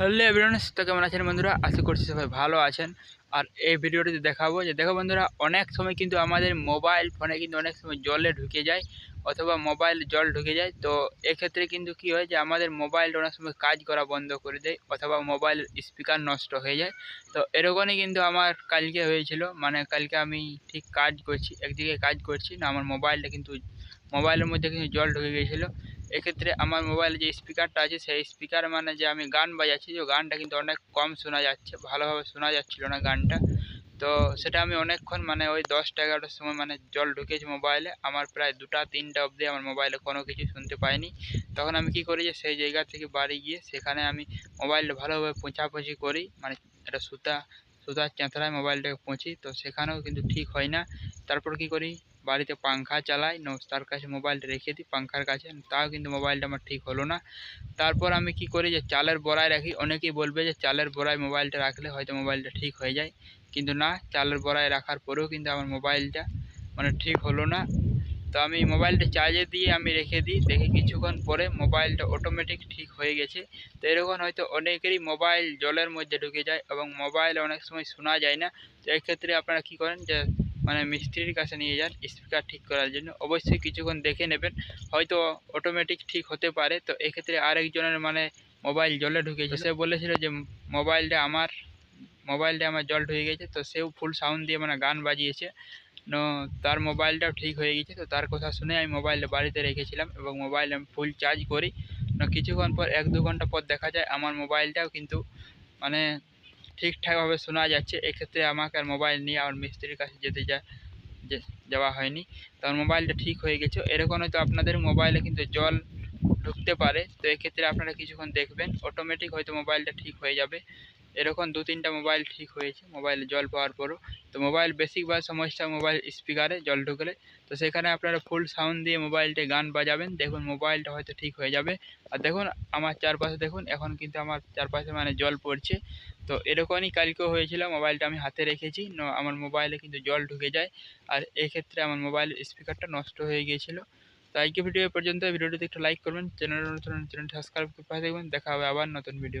Hello everyone, তো কেমন আছেন বন্ধুরা? আশা করছি সবাই ভালো আছেন। আর এই ভিডিওটিতে দেখাবো যে, দেখো বন্ধুরা, অনেক সময় কিন্তু আমাদের মোবাইল ফোনে কিন্তু অনেক সময় জলে ঢুকে যায় অথবা মোবাইল জল ঢুকে যায়। তো এক্ষেত্রে কিন্তু কি হয় যে, আমাদের মোবাইলটা অনেক সময় কাজ করা বন্ধ করে দেয় অথবা মোবাইলের স্পিকার নষ্ট হয়ে যায়। তো এরকমই কিন্তু আমার কালকে হয়েছিল। মানে কালকে আমি ঠিক কাজ করছি, একদিকে কাজ করছি না, আমার মোবাইলটা কিন্তু, মোবাইলের মধ্যে কিন্তু জল ঢুকে গিয়েছিল। এক্ষেত্রে আমার মোবাইলে যে স্পিকারটা আছে, সেই স্পিকার মানে যে আমি গান বাজাচ্ছি যে গানটা কিন্তু অনেক কম শোনা যাচ্ছে, ভালোভাবে শোনা যাচ্ছিল না গানটা। তো সেটা আমি অনেকক্ষণ মানে ওই দশটা এগারোটার সময় মানে জল ঢুকেছে মোবাইলে আমার প্রায় দুটা, তিনটা অবধি আমার মোবাইলে কোনো কিছু শুনতে পাইনি। তখন আমি কি করি যে, সেই জায়গা থেকে বাড়ি গিয়ে সেখানে আমি মোবাইলটা ভালোভাবে পোঁছাপুছি করি মানে একটা সুতা, সুতার চেঁথড়ায় মোবাইলটাকে পৌঁছি। তো সেখানেও কিন্তু ঠিক হয় না। তারপর কি করি বাড়িতে পাংখা চালাই তার কাছে মোবাইলটা রেখে দিই পাংখার কাছে। তাও কিন্তু মোবাইলটা আমার ঠিক হলো না। তারপর আমি কি করি যে, চালের বড়ায় রাখি। অনেকেই বলবে যে, চালের বড়ায় মোবাইলটা রাখলে হয়তো মোবাইলটা ঠিক হয়ে যায়। কিন্তু না, চালের বড়ায় রাখার পরেও কিন্তু আমার মোবাইলটা মানে ঠিক হলো না। তো আমি মোবাইলটা চার্জে দিয়ে আমি রেখে দিই। দেখি কিছুক্ষণ পরে মোবাইলটা অটোমেটিক ঠিক হয়ে গেছে। তো এরকম হয়তো অনেকেরই মোবাইল জলের মধ্যে ঢুকে যায় এবং মোবাইল অনেক সময় শোনা যায় না। তো এক্ষেত্রে আপনারা কী করেন যে মানে মিস্ত্রির কাছে নিয়ে যান, স্পিকার ঠিক করার জন্য। অবশ্যই কিছুক্ষণ দেখে নেবেন, হয়তো অটোমেটিক ঠিক হতে পারে। তো এক্ষেত্রে আরেকজনের মানে মোবাইল জলে ঢুকেছে সে বলেছিল যে মোবাইলটা আমার মোবাইলটা আমার জল ঢুকে গেছে। তো সেও ফুল সাউন্ড দিয়ে মানে গান বাজিয়েছে। তার মোবাইলটাও ঠিক হয়ে গেছে। তো তার কথা শুনে আমি মোবাইলটা বাড়িতে রেখেছিলাম এবং মোবাইল আমি ফুল চার্জ করি। কিছুক্ষণ পর এক দু ঘণ্টা পর দেখা যায়, আমার মোবাইলটাও কিন্তু মানে ঠিকঠাকভাবে শোনা যাচ্ছে, এক্ষেত্রে আমাকে আর মোবাইল নিয়ে আমার মিস্ত্রির কাছে যেতে যা যাওয়া হয়নি। তখন মোবাইলটা ঠিক হয়ে গেছে। এরকম হয়তো আপনাদের মোবাইলে কিন্তু জল ঢুকতে পারে। তো এক্ষেত্রে আপনারা কিছুক্ষণ দেখবেন অটোমেটিক হয়তো মোবাইলটা ঠিক হয়ে যাবে। এরকম দু তিনটা মোবাইল ঠিক হয়েছে মোবাইলে জল পাওয়ার পরও। তো মোবাইল বেশিরভাগ সমস্যা মোবাইল স্পিকারে জল ঢুকলে, তো সেখানে আপনারা ফুল সাউন্ড দিয়ে মোবাইলটে গান বাজাবেন। দেখুন মোবাইলটা হয়তো ঠিক হয়ে যাবে। আর দেখুন, আমার চারপাশে দেখুন, এখন কিন্তু আমার চারপাশে মানে জল পড়ছে। তো এরকমই কালকেও হয়েছিল মোবাইলটা আমি হাতে রেখেছি। আমার মোবাইলে কিন্তু জল ঢুকে যায়। আর এক্ষেত্রে আমার মোবাইলের স্পিকারটা নষ্ট হয়ে গিয়েছিল। তো আজকে ভিডিও পর্যন্ত, ভিডিওটিতে একটু লাইক করবেন। চ্যানেল নতুন চ্যানেলটি সাবস্ক্রাইব করে দেখবেন দেখা হবে আবার নতুন ভিডিও